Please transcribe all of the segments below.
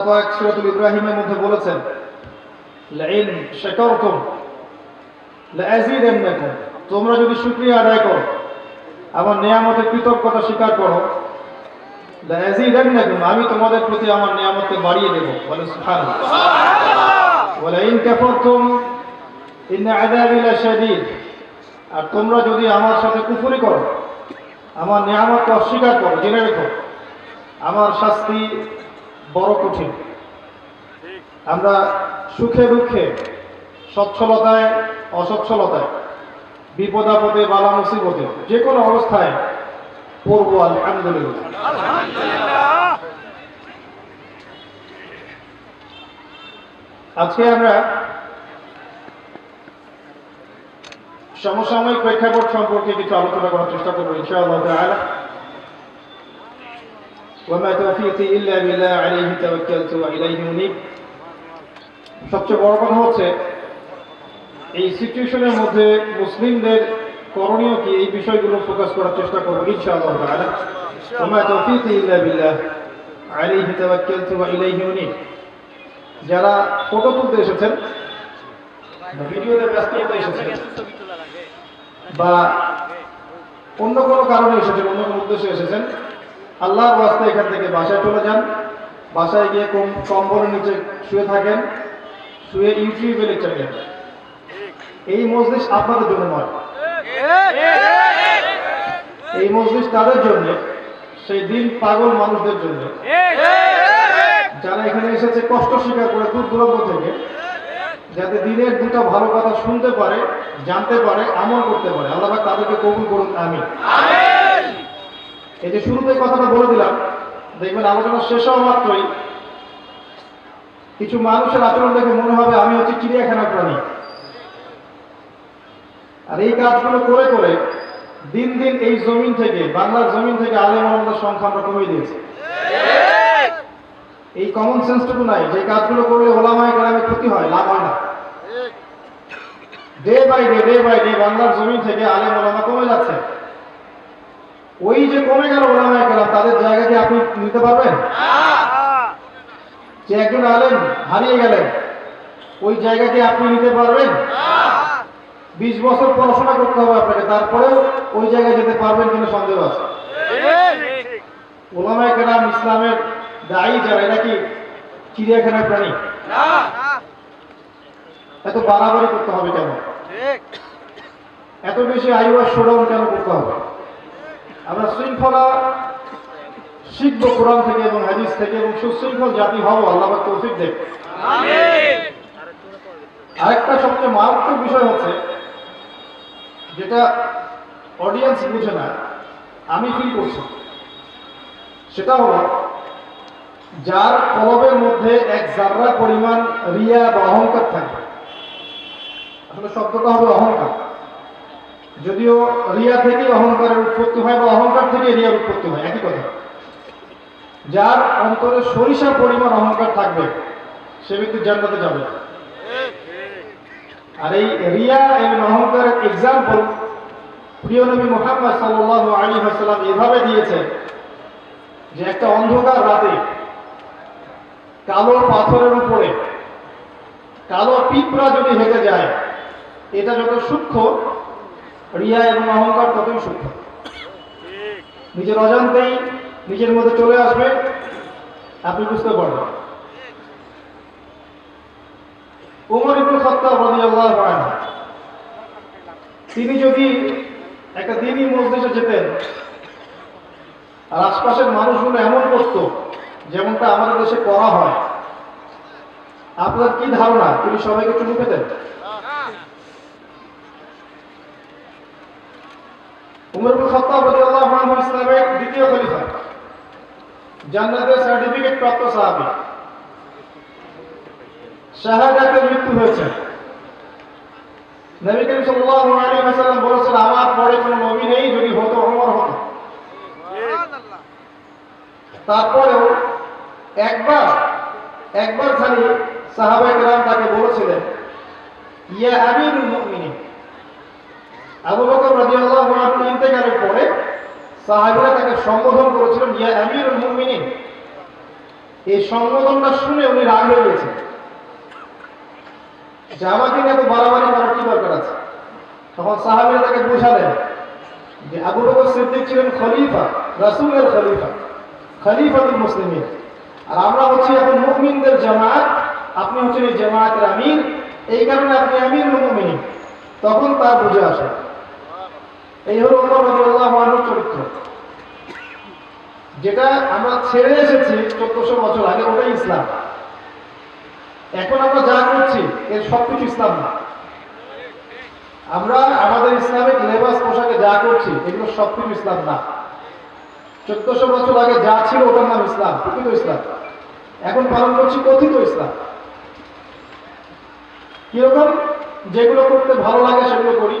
ইব্রাহিমের মধ্যে বলেছেন লাইন শাকারতুম লাযীদান্নাকুম তোমরা যদি শুকরিয়া আদায় করো আমার নিয়ামতের কৃতজ্ঞতা স্বীকার করো লাযীদান্নাকুম আমি তোমাদের প্রতি আমার নিয়ামতকে বাড়িয়ে দেব। বলে সুবহানাল্লাহ। ওয়ালাইন কাফারতুম ইন আযাবি লাশাদীদ আর তোমরা যদি আমার সাথে কুফরি করো আমার নিয়ামতকে অস্বীকার করো জেনে রেখো আমার শাস্তি বড় কঠিন। আমরা সুখে দুঃখে, সচ্ছলতায়, অসচ্ছলতায় বিপদ আপদে বালা মুসিবতে যে কোনো অবস্থায় পড়ব আলহামদুলিল্লাহ। আজকে আমরা সমসাময়িক প্রেক্ষাপট সম্পর্কে কিছু আলোচনা করার চেষ্টা করব, ইনশাআল্লাহ وما توفيقي إلا بالله عليه توكلت وإليه منيب সবচেয়ে বড় কথা হচ্ছে এই সিচুয়েশনের মধ্যে মুসলিমদের করণীয় কি এই বিষয়গুলো ফোকাস করার চেষ্টা করবো ইনশাআল্লাহ তাআলা وما توفيقي إلا بالله عليه توكلت وإليه منيب যারা ফটো তুলতে এসেছেন বা ভিডিওতে ব্যস্ত হতে এসেছেন বা অন্য কোনো কারণে এসেছেন অন্য কোনো উদ্দেশ্যে এসেছেন আল্লাহর ওয়াস্তে এখান থেকে বাসায় চলে যান। বাসায় গিয়ে কম কম্বলের নিচে শুয়ে থাকেন, শুয়ে ইউটিউবে লেকচার দেন এই মজলিস আপনাদের জন্য নয়। এই মজলিস তাদের জন্য, সেই দিন পাগল মানুষদের জন্য। যারা এখানে এসেছে কষ্ট স্বীকার করে দূর দূরান্ত থেকে, যাতে দিনের দুটো ভালো কথা শুনতে পারে, জানতে পারে, আমল করতে পারে। আল্লাহ তাদেরকে কবুল করুন আমি এই যে শুরুতে কথাটা বলে দিলাম, দেখবেন আলোচনা শেষ হওয়া মাত্রই। কিছু মানুষের আচরণ দেখে মনে হবে আমি হচ্ছে চিড়িয়াখানার প্রাণী। আর এই কাজগুলো করে করে দিন দিন এই জমিন থেকে, বাংলার জমিন থেকে আলেম আমাদের সংখ্যা আমরা কমিয়ে দিয়েছি। এই কমন সেন্সটুকু নাই, যে কাজগুলো করলে ওলামায় গ্রামে ক্ষতি হয়, লাভ হয় না। Day by day day by day বাংলার জমিন থেকে আলেম ওলামা কমে যাচ্ছে। ওই যে কমে গেল ওলামায় গেলাম তাদের জায়গাকে আপনি নিতে পারবেন? যে একজন আলেম হারিয়ে গেলেন। ওই জায়গা জায়গাকে আপনি নিতে পারবেন? বিশ বছর পড়াশোনা করতে হবে আপনাকে তারপরেও ওই জায়গায় যেতে পারবেন কিনা সন্দেহ আছে? ওলামায় কেরাম ইসলামের দায়ী যারা এরা কি চিড়িয়াখানার প্রাণী? এত বাড়াবাড়ি করতে হবে কেন? এত বেশি আইওয়ার শোডাউন কেন করতে হবে? আমরা শৃঙ্খলা শিখব কোরআন থেকে এবং হাদিস থেকে এবং সুশৃঙ্খল জাতি হব আল্লাহ তৌফিক দেখ আরেকটা সবচেয়ে মারাত্মক বিষয় হচ্ছে যেটা অডিয়েন্স বুঝে না আমি ফিল করছি। সেটা হলো যার কলবের মধ্যে এক জাররা পরিমাণ রিয়া বা অহংকার থাকে। আসলে শব্দটা হবে অহংকার। যদিও রিয়া থেকে অহংকারের উৎপত্তি হয় বা অহংকার থেকে রিয়ার উৎপত্তি হয়, একই কথা। যার অন্তরে সরিষা পরিমাণ অহংকার থাকবে, সে ব্যক্তি জান্নাতে যাবে আর এই রিয়া এবং অহংকারের এক্সাম্পল প্রিয় নবী মোহাম্মদ সাল্লাহ আলী হাসালাম এভাবে দিয়েছেন যে একটা অন্ধকার রাতে কালো পাথরের উপরে কালো পিঁপড়া যদি হেঁটে যায়, এটা যত সূক্ষ্ম রিয়া এবং অহংকার ততই সূক্ষ্ম নিজের অজান্তেই নিজের মধ্যে চলে আসবে, আপনি বুঝতে পারবেন। উমর ইবুল খত্তাব রাদিয়াল্লাহু আনহু, তিনি যদি একটা দিনই মসজিদে যেতেন, আর আশপাশের মানুষগুলো এমন করত, যেমনটা আমাদের দেশে করা হয়, আপনার কি ধারণা? তিনি সবাইকে চুমু পেতেন উমর ইবুল খত্তাব রাদিয়াল্লাহু আনহু ইসলামের দ্বিতীয় খলিফা। জান্নাতের সার্টিফিকেট প্রাপ্ত সাহাবী। শাহাদাতের মৃত্যু হয়েছে। নবী করিম সাল্লাল্লাহু আলাইহি ওয়াসাল্লাম বলেছেন, আমার পরে কোনো নবী নেই, যদি হতো ওমর হতো। তারপরেও একবার একবার খালি সাহাবায়ে কেরাম তাকে বলেছিলেন, ইয়া আমিরুল আবু বকর রাদিয়াল্লাহু আনহু ইন্তেকালের পরে সাহাবীরা তাকে সম্বোধন করেছিলেন, ইয়া আমিরুল মুমিনিন। এই সংবোধনটা শুনে উনি রাগ হয়ে গেছেন। যে আমাকে এত বাড়াবাড়ি করার কি দরকার আছে? তখন সাহাবিরা তাকে বোঝালেন যে আবু বকর সিদ্দিক ছিলেন খলিফা, রাসূলের খলিফা, খলিফাতুল মুসলিমিন। আর আমরা হচ্ছি এখন মুমিনদের জামাত, আপনি হচ্ছেন এই জামাতের আমির, এই কারণে আপনি আমির মুমিন তখন তার বুঝে আসে। এই হলো ওমর চরিত্র। যেটা আমরা ছেড়ে এসেছি চোদ্দশো বছর আগে, ওটাই ইসলাম। এখন আমরা যা করছি, এর সবকিছু ইসলাম না। আমরা আমাদের ইসলামিক লেবাস পোশাকে যা করছি, এগুলো সবকিছু ইসলাম না। চোদ্দশো বছর আগে যা ছিল, ওটার নাম ইসলাম, প্রকৃত ইসলাম। এখন পালন করছি কথিত ইসলাম। কীরকম? যেগুলো করতে ভালো লাগে, সেগুলো করি।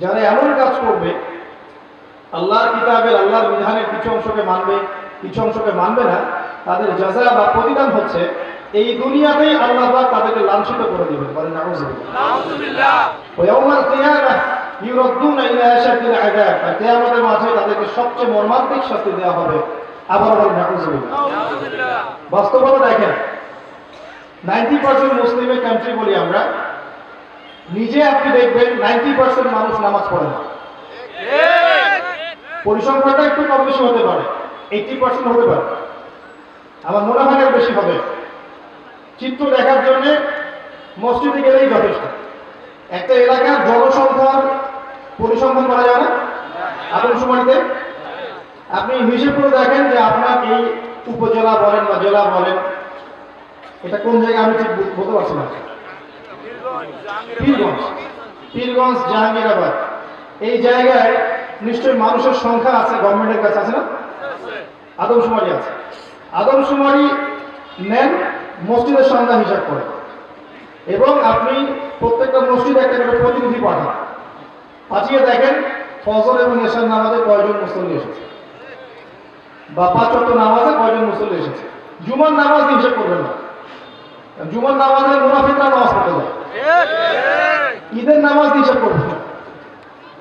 যারা এমন কাজ করবে আল্লাহর কিতাবের আল্লাহর বিধানের কিছু অংশকে মানবে কিছু অংশকে মানবে না তাদের জাজা বা প্রতিদান হচ্ছে এই দুনিয়াতেই আল্লাহ পাক তাদেরকে লাঞ্ছিত করে দিবেন। আর কিয়ামতের তাদেরকে সবচেয়ে মর্মান্তিক শাস্তি দেওয়া হবে। আবার বাস্তবতা দেখেন নাইনটি পার্সেন্ট মুসলিমের কান্ট্রি বলি আমরা নিজে আপনি দেখবেন নাইনটি পার্সেন্ট মানুষ নামাজ পড়ে না। পরিসংখ্যানটা একটু কম বেশি হতে পারে। এইটি পার্সেন্ট হতে পারে। আমার মনে হয় বেশি হবে। চিত্র দেখার জন্য মসজিদে গেলেই যথেষ্ট। একটা এলাকার জনসংখ্যার পরিসংখ্যান করা যায় না। সময়তে আপনি হিসেব করে দেখেন যে আপনার এই উপজেলা বলেন বা জেলা বলেন, এটা কোন জায়গায় আমি ঠিক বলতে পারছি না। পীরগঞ্জ পীরগঞ্জ, জাহাঙ্গীরাবাদ। এই জায়গায় নিশ্চয়ই মানুষের সংখ্যা আছে গভর্নমেন্টের কাছে আছে না? আদমশুমারি আছে। আদমশুমারি নেন, মসজিদের সংখ্যা হিসাব করে। এবং আপনি প্রত্যেকটা মসজিদে একটা করে প্রতিনিধি পাঠান। পাঠিয়ে দেখেন, ফজর এবং এশার নামাজে কয়জন মুসল্লি এসেছে? বা পাঁচ ওয়াক্ত নামাজে কয়জন মুসল্লি এসেছে? জুমার নামাজ হিসাব করবেন না। জুমার নামাজে মুনাফিকরা নামাজ পড়তে যায়। ঈদের নামাজ হিসাব করবেন না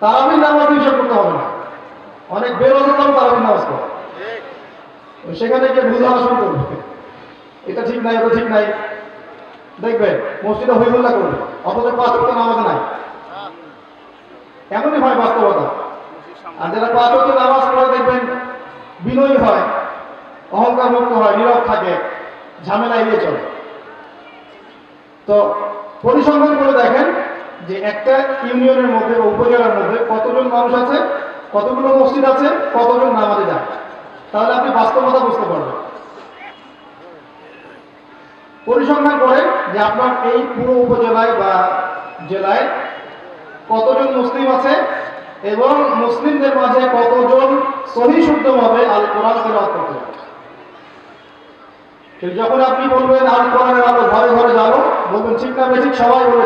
তারাবির নামাজ হিসাব করতে হবে না। অনেক বেরোজগার তারাবির নামাজ ওই সেখানে গিয়ে ধারণা শুরু করবে। এটা ঠিক নাই, ওটা ঠিক নাই। দেখবে, মসজিদে হইহুল্লা করবে। অথচ পাঁচ ওয়াক্ত নামাজ নাই। এমনই হয় বাস্তবতা। আর যারা পাঁচ ওয়াক্ত নামাজ পড়ে, দেখবেন বিনয়ী হয় অহংকার মুক্ত হয়, নীরব থাকে ঝামেলা এড়িয়ে চলে। তো পরিসংখ্যান করে দেখেন যে একটা ইউনিয়নের মধ্যে বা উপজেলার মধ্যে কতজন মানুষ আছে, কতগুলো মসজিদ আছে, কতজন নামাজে যায়। তাহলে আপনি বাস্তবতা বুঝতে পারবেন। পরিসংখ্যান করে যে আপনার এই পুরো উপজেলায় বা জেলায় কতজন মুসলিম আছে এবং মুসলিমদের মাঝে কতজন সহি শুদ্ধভাবে আল কোরআন তেলাওয়াত করতে যখন আপনি বলবেন আল কোরআনের আলো ঘরে ঘরে যাব বলবেন, ঠিক না বেঠিক সবাই বলে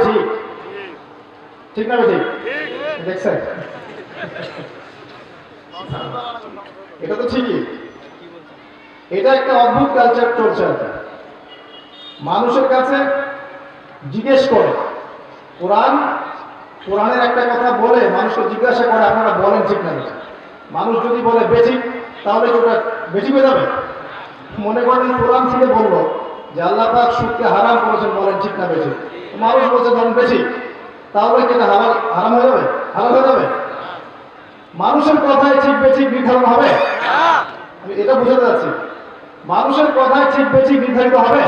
ঠিক না বেঠিক দেখছেন? এটা তো ঠিকই। এটা একটা অদ্ভুত কালচার চলছে মানুষের কাছে জিজ্ঞেস করে। কোরআন, কোরআনের একটা কথা বলে, মানুষকে জিজ্ঞাসা করে, আপনারা বলেন ঠিক না মানুষ যদি বলে, বেঠিক, তাহলে ওটা বেঠিক হয়ে যাবে? মনে করেন কোরআন থেকে বলল যে আল্লাহ পাক সুদকে হারাম করেছেন বলেন, ঠিক না বেঠিক মানুষ বলছে, ধরেন বেঠিক তাহলে কি হারাম হারাম হয়ে যাবে? হারাম হয়ে যাবে? মানুষের কথায় ঠিক বেঠিক নির্ধারণ হবে? আমি এটা বুঝাতে যাচ্ছি। মানুষের কথায় ঠিক বেঠিক নির্ধারিত হবে?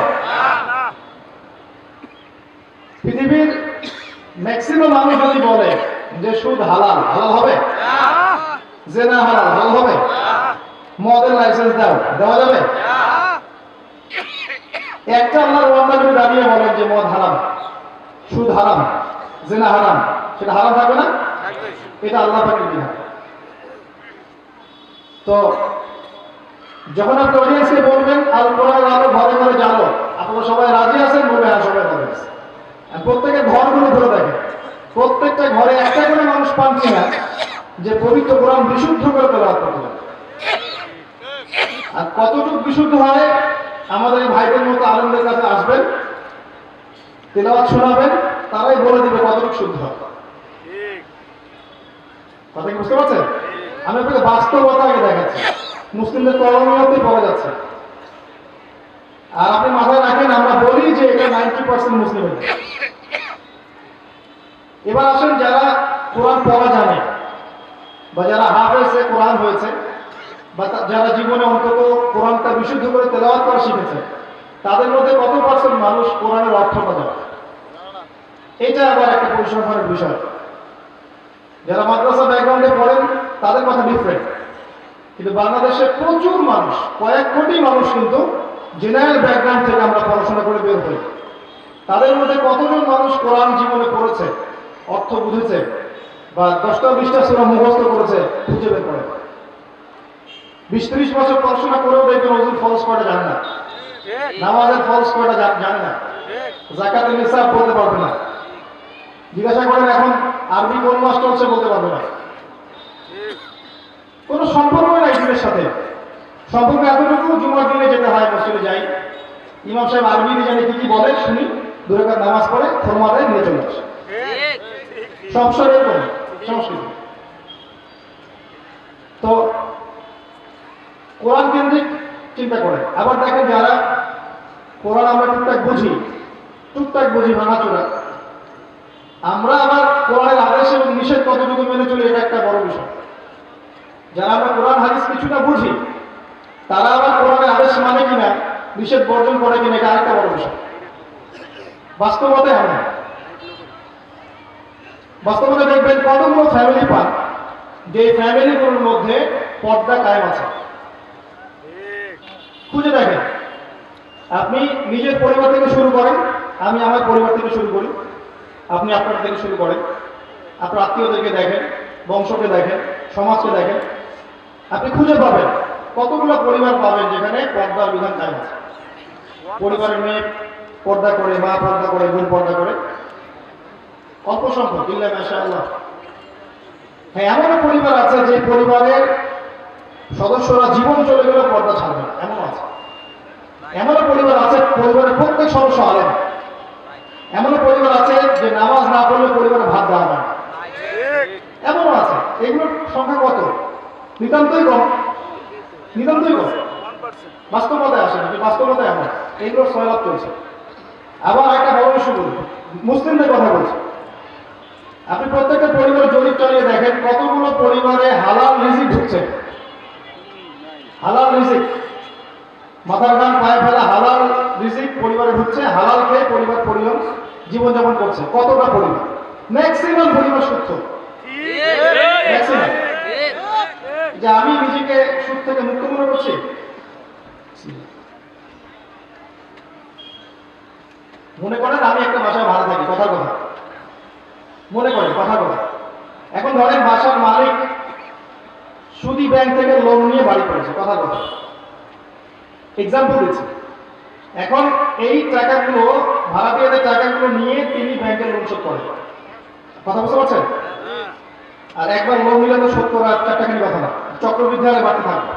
পৃথিবীর ম্যাক্সিমাম মানুষ যদি বলে যে সুদ হালাল হালাল হবে? জেনা হালাল হালাল হবে? মদের লাইসেন্স দাও, দেওয়া যাবে? একটা আল্লাহর ওয়াদা যদি দাঁড়িয়ে বলেন যে মদ হারাম, সুদ হারাম, জেনা হারাম, সেটা হারাম থাকবে না? এটা আল্লাহ পাকের বিধান। তো যখন আপনি অডিয়েন্সকে বলবেন, আল কোরআন আলো ঘরে ঘরে জানো আপনারা সবাই রাজি আছেন? বলবে হ্যাঁ সবাই রাজি আছে। আর প্রত্যেকের ঘরগুলো ধরে দেখেন। প্রত্যেকটা ঘরে একটা করে মানুষ পান কিনা, যে পবিত্র কোরআন বিশুদ্ধ করে তোলা আর কতটুকু বিশুদ্ধ হয় আমাদের এই ভাইদের মতো আনন্দের কাছে আসবেন তেলাওয়াত শোনাবেন তারাই বলে দিবে কতটুকু শুদ্ধ কথা কি বুঝতে পারছেন? আমি আপনাকে বাস্তবতা আগে দেখাচ্ছি। মুসলিমদের করণীয়তে পাওয়া যাচ্ছে। আর আপনি মাথায় রাখেন আমরা বলি যে এটা নাইনটি পার্সেন্ট মুসলিমের এবার আসেন যারা কোরআন পড়া জানে বা যারা হাফেজে কোরআন হয়েছে বা যারা জীবনে অন্তত কোরআনটা বিশুদ্ধ করে তেলাওয়াত করা শিখেছে তাদের মধ্যে কত পার্সেন্ট মানুষ কোরআনের অর্থ জানে এটা আবার একটা পরিসংখ্যানের বিষয়। যারা মাদ্রাসা ব্যাকগ্রাউন্ডে পড়েন, তাদের কথা ডিফারেন্ট কিন্তু বাংলাদেশে প্রচুর মানুষ, কয়েক কোটি মানুষ কিন্তু জেনারেল ব্যাকগ্রাউন্ড থেকে আমরা পড়াশোনা করে বের হই। তাদের মধ্যে কতজন মানুষ কোরআন জীবনে পড়েছে, অর্থ বুঝেছে, বা দশটা বিশটা সুরা মুখস্থ করেছে, খুঁজে বের করে? বিশ ত্রিশ বছর পড়াশোনা করেও দেখবেন ওজন ফলস করা জানে না। নামাজের ফলস করা জানে না? জাকাতের নিসাব বলতে পারবে না। জিজ্ঞাসা করেন এখন আরবি কোন মাস চলছে বলতে পারবে না। কোনো সম্পর্ক নাই দিনের সাথে। সম্পর্ক এতটুকু জুমার দিনে যেতে হয় মসজিদে যাই। ইমাম সাহেব আরবিতে জানি কি কি বলে শুনি। দূরে নামাজ পড়ে দেয় নিয়ে চলে আসে। সংসার এরকম সংস্কৃতি তো কোরআন কেন্দ্রিক চিন্তা করে আবার দেখেন যারা কোরআন আমরা টুকটাক বুঝি টুকটাক বুঝি, ভাঙাচোরা। আমরা আবার কোরআনের আদেশ এবং নিষেধ কতটুকু মেনে চলি, এটা একটা বড় বিষয়। যারা আমরা কোরআন, হাদিস কিছুটা বুঝি, তারা আবার কোরআনের আদেশ মানে কিনা, নিষেধ বর্জন করে কিনা, এটা আরেকটা বড় বিষয়। বাস্তবতা এমন। বাস্তবতা দেখবেন কতগুলো ফ্যামিলি পান যে ফ্যামিলিগুলোর মধ্যে পর্দা কায়েম আছে। খুঁজে দেখেন। আপনি নিজের পরিবার থেকে শুরু করেন, আমি আমার পরিবার থেকে শুরু করি। আপনি আপনার থেকে শুরু করেন। আপনার আত্মীয়দেরকে দেখেন, বংশকে দেখেন, সমাজকে দেখেন। আপনি খুঁজে পাবেন। কতগুলো পরিবার পাবেন যেখানে পর্দার বিধান কায়েম আছে পরিবারের মেয়ে পর্দা করে, মা পর্দা করে, বোন পর্দা করে। অল্প সংখ্যক, ইল্লা মাসা আল্লাহ হ্যাঁ এমনও পরিবার আছে যে পরিবারের সদস্যরা জীবন চলে গেলেও পর্দা ছাড়বে না। এমন আছে। এমনও পরিবার আছে, পরিবারের প্রত্যেক সদস্য আলেন এমনও পরিবার আছে যে নামাজ না পড়লে পরিবারে ভাত দেওয়া না। এমনও আছে। এগুলোর সংখ্যা কত? নিতান্তই কম। নিতান্তই কম। বাস্তবতায় আসে না বাস্তবতায় এমন। এইগুলোর সয়লাভ চলছে। আবার একটা ইস্যু বলি। মুসলিমদের কথা বলছি। আপনি প্রত্যেকটা পরিবারের জরিপ চালিয়ে দেখেন কতগুলো পরিবারে হালাল রিজিক ঢুকছে হালাল রিজিক। মাথার গান পায়ে ফেলা, হালাল রিজিক পরিবারে ঢুকছে হালাল খেয়ে পরিবার পরিবার জীবনযাপন করছে। কতটা পরিবার? ম্যাক্সিমাম পরিবার সুস্থ। যে আমি নিজেকে সুখ থেকে মুক্ত মনে করছি? মনে করেন আমি একটা বাসায় ভাড়া থাকি কথা কথা। মনে করেন কথা কথা। এখন ধরেন বাসার মালিক সুদি ব্যাংক থেকে লোন নিয়ে বাড়ি করেছে, কথা কথা এক্সাম্পল দিচ্ছি। এখন এই টাকাগুলো ভাড়াটিয়াদের টাকাগুলো নিয়ে তিনি ব্যাংকে লোন শোধ করেন। কথা বুঝতে পারছেন? আর একবার লোন নিলে তো শোধ করা চার টাকা নিয়ে কথা না। চক্রবৃদ্ধি হারে বাড়তে থাকবে।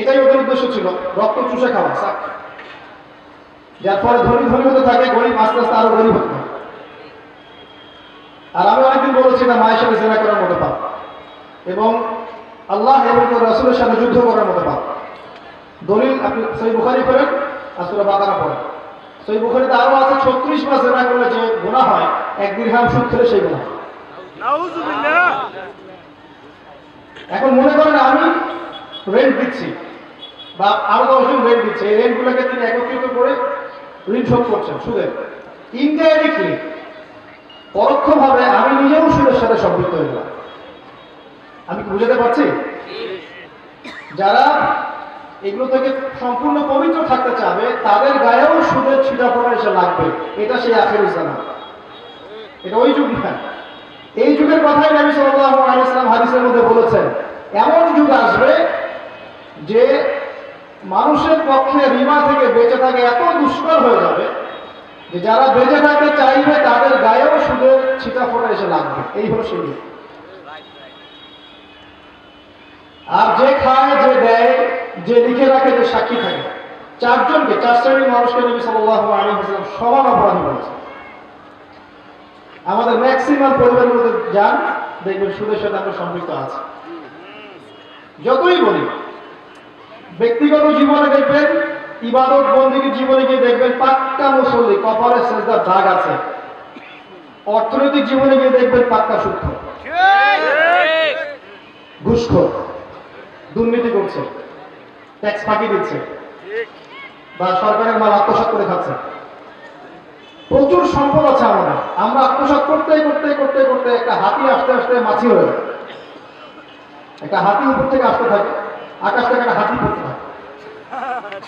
এটাই ওদের উদ্দেশ্য ছিল, রক্ত চুষে খাওয়া সাক যার ফলে ধনী ধনী হতে থাকে, গরিব আস্তে আস্তে আরও গরিব হতে থাকে। আর আমি অনেকদিন বলেছি এটা মায়ের সাথে জেনা করার মতো পাপ। এবং আল্লাহ এবং রসুলের সাথে যুদ্ধ করার মতো পাপ দলিল আপনি সেই বুখারি করেন আসলে বাগানা পড়েন। সেই বুখারিতে আরও আছে, ছত্রিশ মাস জেনা করলে যে গুণা হয়, এক দীর্ঘাম সুদ খেলে সেই গুণা এখন মনে করেন আমি রেন্ট দিচ্ছি, বা আরও দশজন রেন্ট দিচ্ছে, এই রেন্টগুলোকে তিনি একত্রিত করে ঋণ শোধ করছেন সুদে ইনডাইরেক্টলি, পরোক্ষভাবে আমি নিজেও সুদের সাথে সম্পৃক্ত হয়ে আমি কি বুঝাতে পারছি? যারা এগুলো থেকে সম্পূর্ণ পবিত্র থাকতে চাবে, তাদের গায়েও সুদের ছিটা ফোটা এসে লাগবে। এটা সেই আখের ইসলাম এটা ওই যুগ না। এই যুগের কথাই নবী সাল্লাল্লাহু আলাইহি ওয়াসাল্লাম হাদিসের মধ্যে বলেছেন। এমন যুগ আসবে যে মানুষের পক্ষে রিমা থেকে বেঁচে থাকে এত দুষ্কর হয়ে যাবে যে যারা বেঁচে থাকতে চাইবে, তাদের গায়েও সুদের ছিটা ফোটা এসে লাগবে। এই হলো সুযোগ আর যে খায় যে দেয় যে লিখে রাখে যে সাক্ষী থাকে। চারজনকে চার শ্রেণির মানুষকে নবী সাল্লাহ আলী হাসলাম সমান অপরাধী বলেছে আমাদের ম্যাক্সিমাম পরিবারের মধ্যে যান দেখবেন সুদের সাথে আমরা সম্পৃক্ত আছে। যতই বলি ব্যক্তিগত জীবনে দেখবেন ইবাদত বন্দীর জীবনে গিয়ে দেখবেন পাক্কা মুসল্লি কপালে সেজদার দাগ আছে। অর্থনৈতিক জীবনে গিয়ে দেখবেন পাক্কা সূক্ষ্ম। ঘুষখোর দুর্নীতি করছে ট্যাক্স ফাঁকি দিচ্ছে বা সরকারের মাল আত্মসাৎ করে খাচ্ছে। প্রচুর সম্পদ আছে আমাদের। আমরা আত্মসাৎ করতে করতে করতে করতে একটা হাতি আস্তে আস্তে মাছি হয়ে যায়। একটা হাতি উপর থেকে আসতে থাকে, আকাশ থেকে একটা হাতি পড়তে থাকে।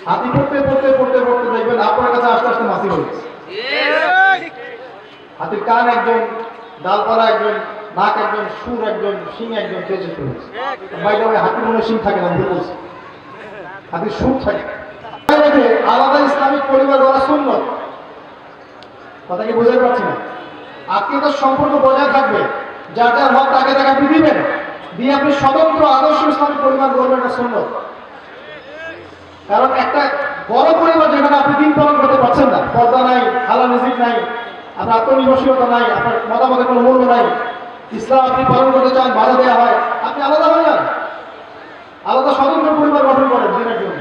হাতি পড়তে পড়তে পড়তে পড়তে দেখবেন আপনার কাছে আস্তে আস্তে মাছি হয়ে হাতির কান একজন, ডালপালা একজন নাক একজন, সুর একজন সিং একজন তেজে হয়েছে বাইরে ওই হাতির মনে শিং থাকে না বলছি। হাতির সুর থাকে। আলাদা ইসলামিক পরিবার গড়া সুন্নত। কথা কি বোঝাতে পারছি না? আত্মীয়তার সম্পর্ক বজায় থাকবে। যার যার হক তাকে তাকে আপনি দিবেন। দিয়ে আপনি স্বতন্ত্র আদর্শ ইসলামিক পরিবার গড়বেন, এটা সুন্নত। কারণ একটা বড় পরিবার যেখানে আপনি দিন পালন করতে পারছেন না। পর্দা নাই হালা মিউজিক নাই, আপনার আত্মনির্ভরশীলতা নাই, আপনার মতামতের কোনো মূল্য নাই। ইসলাম আপনি পালন করতে চান, বাধা দেওয়া হয়, আপনি আলাদা হয়ে যান। আলাদা স্বতন্ত্র পরিবার গঠন করেন দিনের জন্য।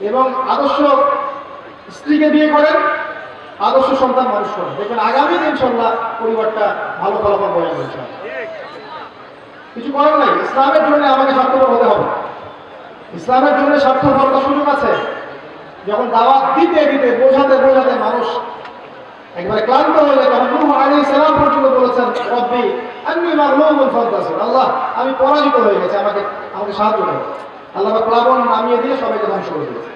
এবং আদর্শ স্ত্রীকে বিয়ে করেন, আদর্শ সন্তান মানুষ করেন। দেখবেন আগামী দিন ইনশাল্লাহ পরিবারটা ভালো ফলাফল বয়ে আনবে ইনশাল্লাহ। কিছু করার নাই, ইসলামের জন্য আমাকে স্বার্থপর হতে হবে। ইসলামের জন্য স্বার্থপরতার সুযোগ আছে। যখন দাওয়াত দিতে দিতে, বোঝাতে বোঝাতে মানুষ একবারে ক্লান্ত হয়ে আলাইহিস সালাম পর্যন্ত বলেছেন, রব্বি মাগলুবুন ফান্তাসির আল্লাহ, আমি পরাজিত হয়ে গেছি, আমাকে আমাকে সাহায্য করো। আল্লাহ প্লাবন নামিয়ে দিয়ে সবাইকে ধ্বংস করে দিয়েছে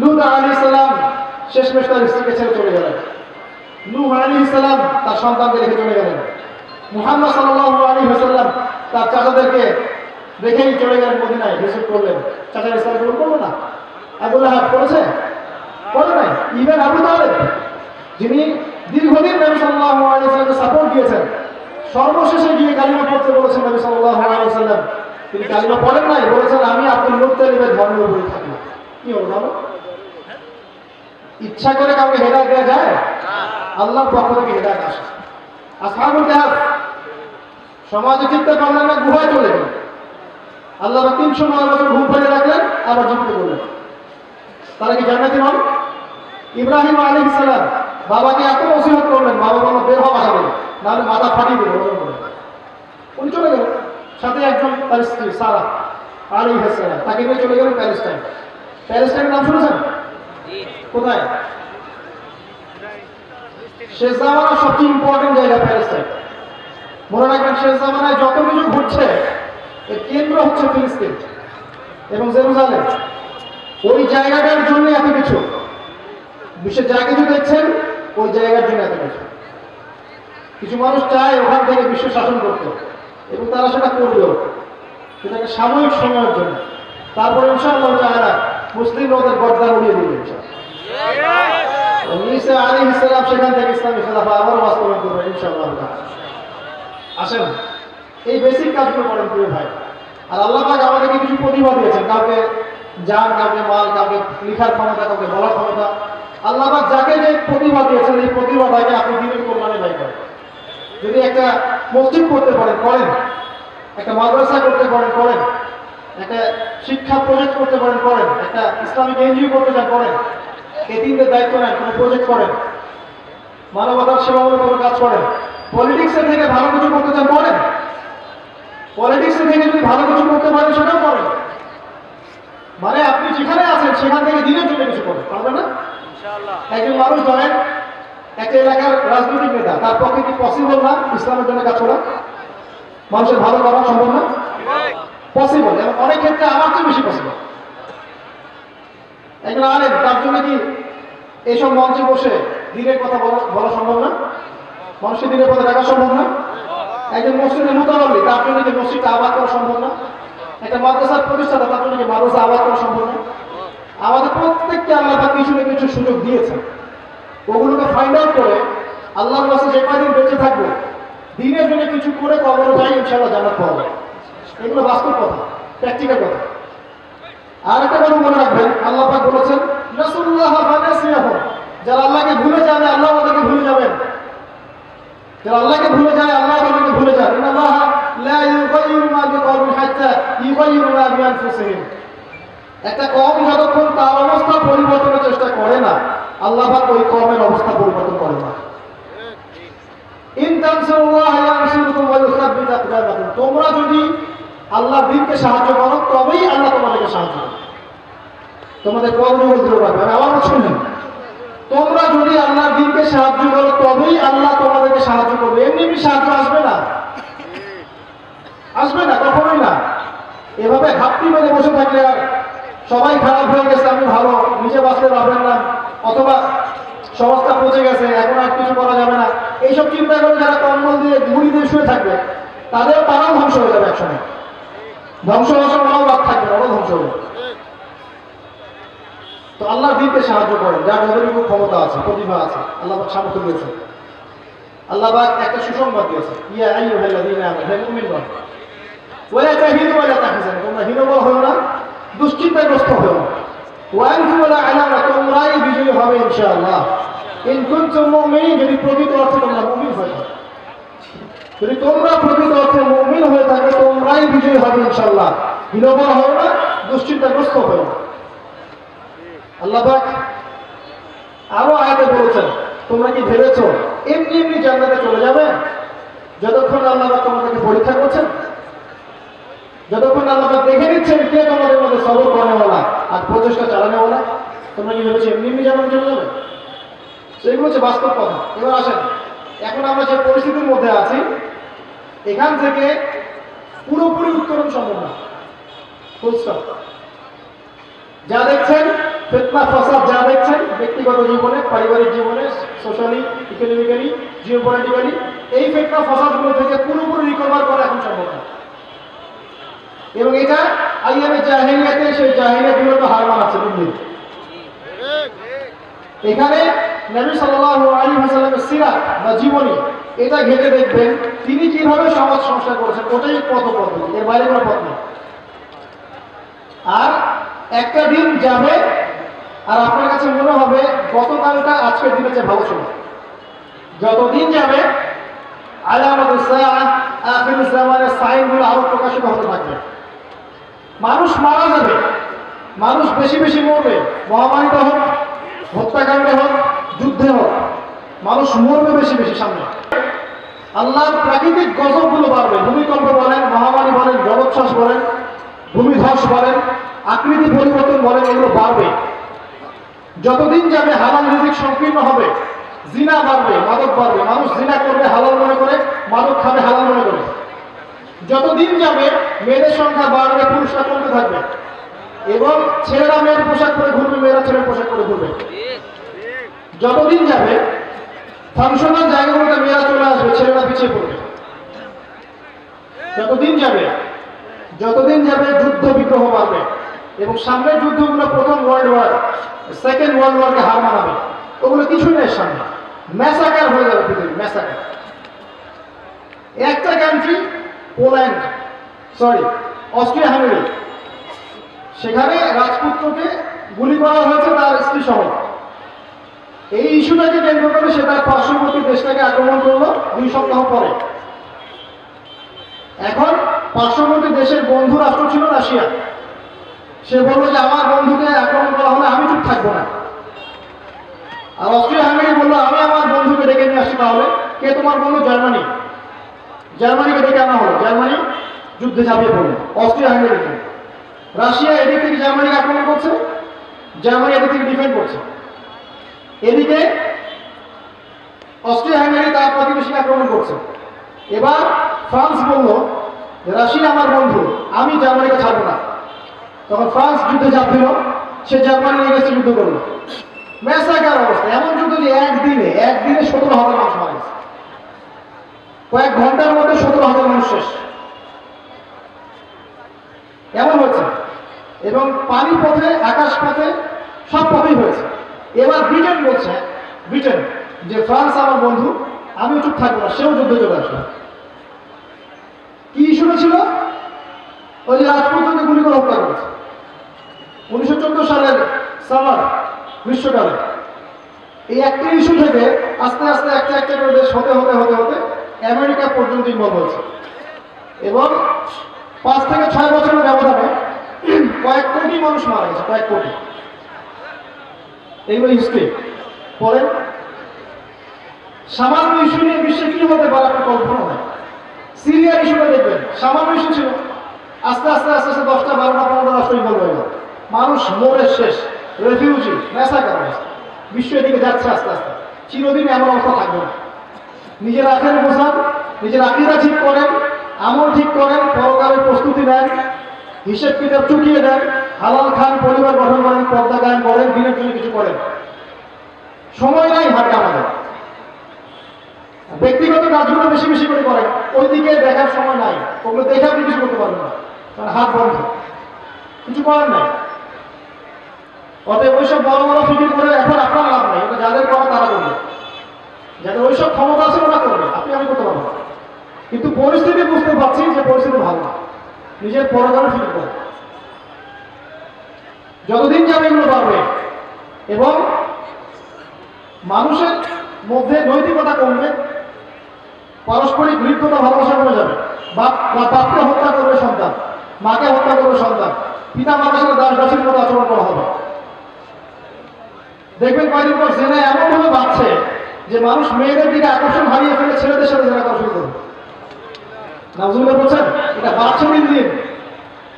লুত আলাইহিস সালাম শেষমেশ তার স্ত্রীকে ছেড়ে চলে গেলেন। নূহ আলাইহিস সালাম তার সন্তানকে রেখে চলে গেলেন। মুহাম্মদ সাল্লাল্লাহু আলাইহি ওয়াসাল্লাম তার চাচাদেরকে রেখেই চলে গেলেন মদিনায়। ভিজিট করলেন চাচার ইসলাম কবুল করল না আবু লাহাব করেছে করে নাই, ইভেন আবু তালেব। যিনি দীর্ঘদিন নবী সাল্লাল্লাহু আলাইহি ওয়াসাল্লামকে সাপোর্ট দিয়েছেন। সর্বশেষে গিয়ে কালিমা পড়তে বলেছেন নবী সাল্লাল্লাহু আলাইহি ওয়াসাল্লাম। তিনি কালিমা পড়েন নাই, বলেছেন, আমি আব্দুল মুত্তালিবের ধর্মের উপরে থাকি কি হলো ইচ্ছা করে কাউকে হেদায়ত দেওয়া যায়? আল্লাহর পক্ষ থেকে হেদায়ত আসে। কাহাফ, সমাজে চিন্তা পারলেন না গুহায় চলে গেলেন। আল্লাহ তিনশো নয় বছর ঘুম পাড়িয়ে রাখলেন, আবার জীবিত করলেন। তারা কি জান্নাতি নন ইব্রাহিম আলী ইসলাম বাবাকে এত নসিহত করলেন বাবা বলো বের হওয়া বাসা দেবে নাহলে মাথা ফাটিয়ে দেবে ওজন করে। উনি চলে গেলেন। সাথে একজন তার স্ত্রী সারা আলী হাসান। তাকে নিয়ে চলে গেলেন প্যালেস্টাইন। প্যালেস্টাইনের নাম শুনেছেন? কোথায়? শেষ জামানার সবচেয়ে ইম্পর্টেন্ট জায়গা প্যালেস্টাইন। মনে রাখবেন শেষ জামানায় যত কিছু ঘটছে এর কেন্দ্র হচ্ছে ফিলিস্তিন এবং জেরুজালেম। ওই জায়গাটার জন্য এত কিছু। বিশ্বের যা কিছু দেখছেন ওই জায়গার জন্য এত কিছু। কিছু মানুষ চায় ওখান থেকে বিশ্ব শাসন করতে। এবং তারা সেটা করবেও সেটাকে সাময়িক সময়ের জন্য। তারপরে ইনশাআল্লাহ তারা মুসলিম ওদের গর্দান উড়িয়ে ইনশাআল্লাহ। ঈসা আলী ইসলাম সেখান থেকে ইসলামী খেলাফা আবার বাস্তবায়ন করবে ইনশাআল্লাহ। আসেন এই বেসিক কাজগুলো করেন প্রিয় ভাই। আর আল্লাহ পাক আমাদেরকে কিছু প্রতিভা দিয়েছেন। কাউকে যান কাউকে মাল কাউকে লিখার ক্ষমতা কাউকে বলার ক্ষমতা। আল্লাহ যাকে যে প্রতিভা দিয়েছেন, এই প্রতিভাটাকে আপনি দিনের কল্যাণে ব্যয় করেন। যদি একটা মসজিদ করতে পারেন, করেন। একটা মাদ্রাসা করতে পারেন, করেন। একটা শিক্ষা প্রজেক্ট করতে পারেন, করেন। একটা ইসলামিক এনজিও করতে চান, করেন। এতিমদের দায়িত্ব নেন, কোনো প্রজেক্ট করেন। মানবতার সেবামূলক কোনো কাজ করেন। পলিটিক্সের থেকে ভালো কিছু করতে চান, করেন। পলিটিক্সের থেকে যদি ভালো কিছু করতে পারেন, সেটাও করেন। মানে আপনি যেখানে আছেন, সেখান থেকে দিনের জন্য কিছু করেন, পারবেন না? একজন মানুষ ধরেন একটা এলাকার রাজনৈতিক নেতা তার পক্ষে কি পসিবল না ইসলামের জন্য কাজ করা? মানুষের ভালো করা সম্ভব না? পসিবল এবং অনেক ক্ষেত্রে আমার চেয়ে বেশি পসিবল একজন তার জন্য কি এইসব মঞ্চে বসে দিনের কথা বলা সম্ভব না? মানুষের দিনের কথা ডাকা সম্ভব না? একজন মসজিদের মোতাবলি তার জন্য কি মসজিদটা আবাদ করা সম্ভব না? একটা মাদ্রাসার প্রতিষ্ঠাতা তার জন্য কি মাদ্রাসা আবাদ করা সম্ভব না? আমাদের প্রত্যেককে আল্লাহ পাক কিছু না কিছু সুযোগ দিয়েছেন। ওগুলোকে ফাইন্ড আউট করে আল্লাহর কাছে যে কদিন বেঁচে থাকবে দিনের জন্য কিছু করে কবর যাই ইনশাল্লাহ জানার পাবো এগুলো বাস্তব কথা প্র্যাকটিক্যাল কথা। আর একটা কথা মনে রাখবেন, আল্লাহ পাক বলেছেন রাসূলুল্লাহ ফানাসিয়াহু যারা আল্লাহকে ভুলে যাবে আল্লাহ ওদেরকে ভুলে যাবেন। যারা আল্লাহকে ভুলে যায়, আল্লাহ ওদেরকে ভুলে যান ইন্নাল্লাহ লা ইউগাইয়িরু মা বিকওমিন হাত্তা ইউগাইয়িরু মা বিআনফুসিহিম একটা কম যতক্ষণ তার অবস্থা পরিবর্তনের চেষ্টা করে না, আল্লাহ ওই কমের অবস্থা পরিবর্তন করে না। তোমরা যদি আল্লাহর দিনকে সাহায্য করো, তবেই আল্লাহ তোমাদেরকে সাহায্য করবে। তোমাদের কর্মযোগ দৃঢ় রাখবে আমি আবার শুনেন, তোমরা যদি আল্লাহর দিনকে সাহায্য করো, তবেই আল্লাহ তোমাদেরকে সাহায্য করবে। এমনি এমনি সাহায্য আসবে না। আসবে না, কখনোই না। এভাবে ঘাপটি মেরে বসে থাকলে আর সবাই খারাপ হয়ে গেছে, আমি ভালো। নিজে বাঁচতে পারবেন না। অথবা সমাজটা পচে গেছে, এখন আর কিছু করা যাবে না। এইসব চিন্তা করে যারা কম্বল দিয়ে মুড়ি দিয়ে শুয়ে থাকবে, তাদের তারাও ধ্বংস হয়ে যাবে একসময়। ধ্বংস হওয়ার ওরাও বাদ থাকবে ওরাও ধ্বংস হবে তো আল্লাহ দিনকে সাহায্য করেন, যার যতটুকু ক্ষমতা আছে, প্রতিভা আছে, আল্লাহ সামর্থ্য দিয়েছে আল্লাহ পাক একটা সুসংবাদ দিয়েছে ইয়া আইয়ুহাল্লাযীনা আমানু হে মুমিনগণ, ওয়ালা তাহিনু ওয়ালা তাহজানু, তোমরা হীনবল হও না। দুশ্চিন্তাগ্রস্ত বিজয়ী হবে ইনশাআল্লাহ। হয়ে তোমরা হবে না হও। আল্লাহ আরও আয়াতে বলেছেন, তোমরা কি ভেবেছো, এমনি এমনি জান্নাতে চলে যাবে? যতক্ষণ আল্লাহ তোমাদেরকে পরীক্ষা করছেন যতক্ষণ আল্লাহ দেখে নিচ্ছেন কে তোমাদের মধ্যে সবর করেওয়ালা আর প্রচেষ্টা চালানোওয়ালা তোমরা কি ভেবেছো এমনি এমনি জান্নাতে চলে যাবে? সেগুলো হচ্ছে বাস্তব কথা। এবার আসেন। এখন আমরা যে পরিস্থিতির মধ্যে আছি, এখান থেকে পুরোপুরি উত্তরণ সম্ভব না। যা দেখছেন, ফেতনা, ফসাদ যা দেখছেন, ব্যক্তিগত জীবনে, পারিবারিক জীবনে সোশ্যালি ইকোনমিক্যালি জিওপলিটিক্যালি এই ফেতনা, ফসাদগুলো থেকে পুরোপুরি রিকভার করা এখন সম্ভব না। এবং এটা আইয়ামে জাহিলিয়াতে, সেই জাহিলিয়াতগুলো তো হার মানাচ্ছে বুঝলি? এখানে নবী সাল্লাল্লাহু আলাইহি ওয়াসাল্লামের সিরাত বা জীবনী, এটা ঘেটে দেখবেন, তিনি কীভাবে সমাজ সংস্কার করেছেন, ওটাই পথ পদ্ধতি, এর বাইরে কোনো পথ নেই। আর একটা দিন যাবে, আর আপনার কাছে মনে হবে, গতকালটা আজকের দিনের চেয়ে ভালো ছিল। যতদিন যাবে, আলামত আখির জামানের সাইনগুলো আরও প্রকাশিত হতে থাকবে। মানুষ মারা যাবে। মানুষ বেশি বেশি মরবে। মহামারীতে হোক, হত্যাকাণ্ডে হোক, যুদ্ধে হোক, মানুষ মরবে বেশি বেশি সামনে। আল্লাহর প্রাকৃতিক গজবগুলো বাড়বে। ভূমিকম্প বলেন, মহামারী বলেন, জলোচ্ছ্বাস বলেন, ভূমিধস বলেন, আকৃতি পরিবর্তন বলেন, এগুলো বাড়বে। যতদিন যাবে হালাল রিজিক সংকীর্ণ হবে, জিনা বাড়বে, মাদক বাড়বে। মানুষ জিনা করবে হালাল মনে করে, মাদক খাবে হালাল মনে করে। যতদিন যাবে, মেয়েদের সংখ্যা বাড়বে, পুরুষরা কমতে থাকবে। এবং ছেলেরা মেয়ের পোশাক পরে ঘুরবে, মেয়েরা ছেলের পোশাক পরে ঘুরবে। যতদিন যাবে ফাংশনাল জায়গাগুলোতে মেয়েরা চলে আসবে, ছেলেরা পিছিয়ে পড়বে। যতদিন যাবে যতদিন যাবে যুদ্ধ বিগ্রহ বাড়বে। এবং সামনের যুদ্ধগুলো প্রথম ওয়ার্ল্ড ওয়ার সেকেন্ড ওয়ার্ল্ড ওয়ারকে হার মানাবে। ওগুলো কিছুই নেই সামনে। ম্যাসাকার হয়ে যাবে পৃথিবী ম্যাসাকার একটা country Poland, sorry Austria Hungary সেখানে রাজপুত্রকে গুলি করা হয়েছে তার স্ত্রী সহ। এই ইস্যুটাকে কেন্দ্র করে সে তার পার্শ্ববর্তী দেশটাকে আক্রমণ করল দুই সপ্তাহ পরে। এখন পার্শ্ববর্তী দেশের বন্ধু রাষ্ট্র ছিল রাশিয়া। সে বলল যে, আমার বন্ধুকে আক্রমণ করা হলে আমি চুপ থাকব না। আর অস্ট্রিয়া হাঙ্গেরি বলল, আমি আমার বন্ধুকে ডেকে নিয়ে আসি তাহলে। কে তোমার বন্ধু? জার্মানি। জার্মানিকে ডেকে আনা হলো, জার্মানি যুদ্ধে ঝাঁপিয়ে পড়ল, অস্ট্রিয়া হাঙ্গেরি রাশিয়া এদিক থেকে জার্মানিকে আক্রমণ করছে, জার্মানি এদিক থেকে ডিফেন্ড করছে। এদিকে অস্ট্রিয়া হাঙ্গেরি তার প্রতিবেশীকে আক্রমণ করছে। এবার ফ্রান্স বলল, রাশিয়া আমার বন্ধু, আমি জার্মানিকে ছাড়বো না। তখন ফ্রান্স যুদ্ধে ঝাঁপিল, সে জার্মানি নিয়ে গেছে যুদ্ধ করল। ম্যাসাকার অবস্থা, এমন যুদ্ধ যে একদিনে একদিনে সতেরো হাজার মানুষ মারা গেছে। কয়েক ঘণ্টার মধ্যে সতেরো হাজার মানুষ শেষ। এমন হচ্ছে এবং পানি পথে আকাশ পথে সব পথেই হয়েছে। এবার ব্রিটেন বলছে, ব্রিটেন, যে ফ্রান্স আমার বন্ধু, আমিও চুপ থাকব না, সেও যুদ্ধে চলে আসলো কি ইস্যুটা ছিল? ওই যে রাজপুতকে গুলি করে হত্যা করেছে। উনিশশো চোদ্দ সালের সামার গ্রীষ্মকালে। এই একটা ইস্যু থেকে আস্তে আস্তে একটা একটা করে দেশ হতে হতে হতে হতে আমেরিকা পর্যন্ত ইনভলভ হয়েছে। এবং পাঁচ থেকে ছয় বছরের ব্যবধানে কয়েক কোটি মানুষ মারা গেছে, কয়েক কোটি। এইগুলো হিস্ট্রি পরে সামান্য ইস্যু নিয়ে বিশ্বে কি হতে পারে আপনার কল্পনা হয় সিরিয়ার ইস্যুটা দেখবেন। সামান্য ইস্যু ছিল। আস্তে আস্তে আস্তে আস্তে দশটা, বারোটা, পনেরোটা রাষ্ট্র ইনভলভ হয়ে গেল। মানুষ মরে শেষ। রেফিউজি মেসাকার বিশ্ব এদিকে যাচ্ছে আস্তে আস্তে। চিরদিন এমন অবস্থা থাকবে না। নিজের আখের বোঝান নিজের আকিরা ঠিক করেন, আমল ঠিক করেন, পরকালের প্রস্তুতি নেন, হিসেব কিতাব চুকিয়ে দেন হালাল খান পরিবার গঠন করেন, পর্দা গায়ন করেন, দিনের জন্য কিছু করেন। সময় নাই হাতে আমাদের। ব্যক্তিগত কাজগুলো বেশি বেশি করে করেন। ওই দিকে দেখার সময় নাই। ওগুলো দেখে আপনি কিছু করতে পারবেন না। কারণ হাত বন্ধ। কিছু করার নাই। অতএব ওইসব বড় বড় ফিকির করে এখন আপনার লাভ নেই। ওটা যাদের করা তারা করবে। যাদের ওইসব ক্ষমতা আছে ওরা করবে, আপনি আমি করতে পারব কিন্তু পরিস্থিতি বুঝতে পারছি যে পরিস্থিতি ভালো না। নিজের পরকালে ফিকির করে যতদিন যাবে এগুলো বাড়বে এবং মানুষের মধ্যে নৈতিকতা কমবে, পারস্পরিক হৃদ্যতা ভালোবাসা কমে যাবে। বাপকে হত্যা করবে সন্তান, মাকে হত্যা করবে সন্তান, পিতা মাতার সাথে দাস দাসীর মতো আচরণ করা হবে। দেখবেন কয়েকদিন পর জেনা এমনভাবে বাড়ছে যে মানুষ মেয়েদের দিকে আকর্ষণ হারিয়ে ফেলে, ছেলেদের সাথে জেনা আকর্ষণ করবে নাজুল্লাহ বলছেন, এটা বাড়ছে দিন। দিন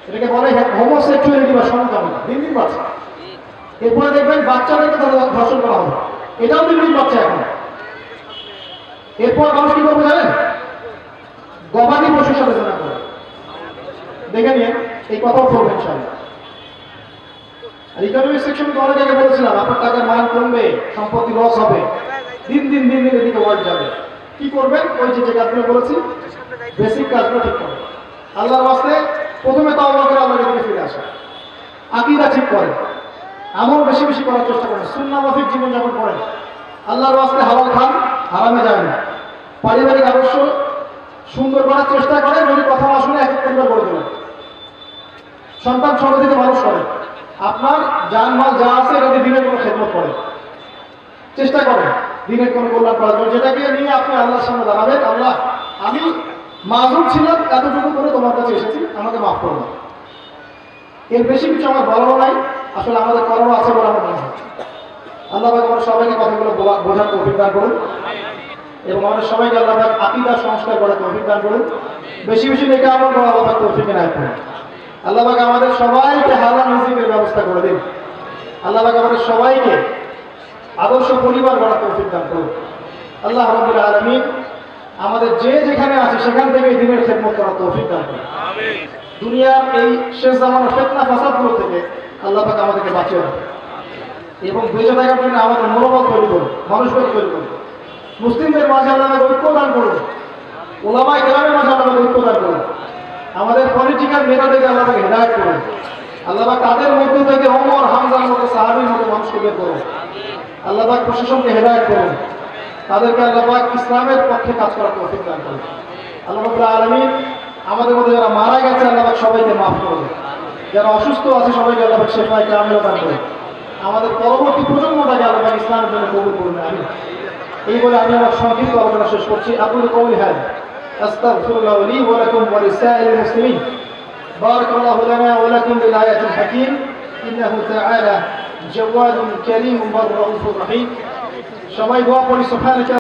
এটাকে বলে হোমোসেক্সুয়ালিটি বা দিন দিন বাড়ছে। এরপরে দেখবেন বাচ্চাদেরকে তাদের ধর্ষণ করা হবে। এটাও দিন দিন এখন। এরপর মানুষ কি করবে জানেন? গবাদি পশুর সাথে জেনা করে। দেখে নিয়ে এই কথাও করবেন ইনশাআল্লাহ। ইকোনমিক সেকশন অনেক আগে বলেছিলাম, আপনার টাকার মান কমবে, সম্পত্তি লস হবে। দিন দিন দিন দিন এদিকে ওয়ার্ড যাবে। কি করবেন? ওই যে কাজগুলো বলেছি বেসিক কাজগুলো ঠিক করবেন। আল্লাহর বাস্তে প্রথমে তাও করে, আল্লাহর দিকে ফিরে আসা। আকিদা ঠিক করে আমল বেশি বেশি করার চেষ্টা করেন। সুন্না মাফিক জীবনযাপন করেন। আল্লাহর বাস্তে হালাল খান, হারামে যায় না পারিবারিক আদর্শ সুন্দর করার চেষ্টা করেন, যদি কথা না শুনে এক পরিবার গড়ে তোলেন সন্তান ছোট থেকে মানুষ করে। আপনার জানমাল যা আছে এটাতে দিনের কোনো খেদমত করে। চেষ্টা করেন। দিনের কোনো কল্যাণ করার জন্য। যেটাকে নিয়ে আপনি আল্লাহর সামনে দাঁড়াবেন, আল্লাহ, আমি মাজুর ছিলাম এতটুকু করে তোমার কাছে এসেছি, আমাকে মাফ করো না। এর বেশি কিছু আমার বলারও নাই, আসলে আমাদের করারও আছে বলে আমার মনে হয়। আল্লাহ পাক আমাদের সবাইকে কথাগুলো বোঝার তৌফিক দান করুন। এবং আমাদের সবাইকে আল্লাহ আকিদার সংস্কার করার তৌফিক দান করুন। বেশি বেশি লেখা আমার বড় আল্লাহ তৌফিক এনায়ত করুন। আল্লাহ আমাদের সবাইকে হালাল রিজিকের ব্যবস্থা করে দিন। আল্লাহ আমাদের সবাইকে আদর্শ পরিবার গড়ার তৌফিক দান করুন। আল্লাহ রাব্বুল আলামিন আমাদের যে যেখানে আছে সেখান থেকে দিনের খেদমত করার তৌফিক দান করুন। দুনিয়ার এই শেষ জামানোর ফেতনা ফাসাদগুলো থেকে আল্লাহ পাক আমাদেরকে বাঁচিয়ে রাখুন। এবং বেঁচে থাকার জন্য আমাদের মনোবল তৈরি করুন মানুষকে তৈরি করুন। মুসলিমদের মাঝে আল্লাহ ঐক্য দান করুন। ওলামায় গ্রামের মাঝে আল্লাহ ঐক্য দান করুন। আমাদের পলিটিক্যাল নেতাদেরকে আল্লাহ পাক হেদায়ত করুন। আল্লাহ তাদের মধ্য থেকে অমর হামজার মতো সাহাবির মতো মানুষকে বের করুন। আল্লাহ পাক প্রশাসনকে হেদায়ত করুন তাদেরকে আল্লাহ পাক ইসলামের পক্ষে কাজ করার তৌফিক দান করুন আল্লাহ রাব্বুল আলামিন আমাদের মধ্যে যারা মারা গেছে আল্লাহ পাক সবাইকে মাফ করুন যারা অসুস্থ আছে সবাইকে আল্লাহ পাক শেফায় কামিল দান করুন আমাদের পরবর্তী প্রজন্মটাকে আল্লাহ পাক ইসলামের জন্য কবুল করুন আমি এই বলে আমি আমার সংক্ষিপ্ত আলোচনা শেষ করছি আব্দুল কৌল হ্যাঁ أستغفر الله لي ولكم ولسائر المسلمين بارك الله لنا ولكم بالآية الحكيم إنه تعالى جواد كريم بر رؤوف رحيم شباب وابولي سبحانك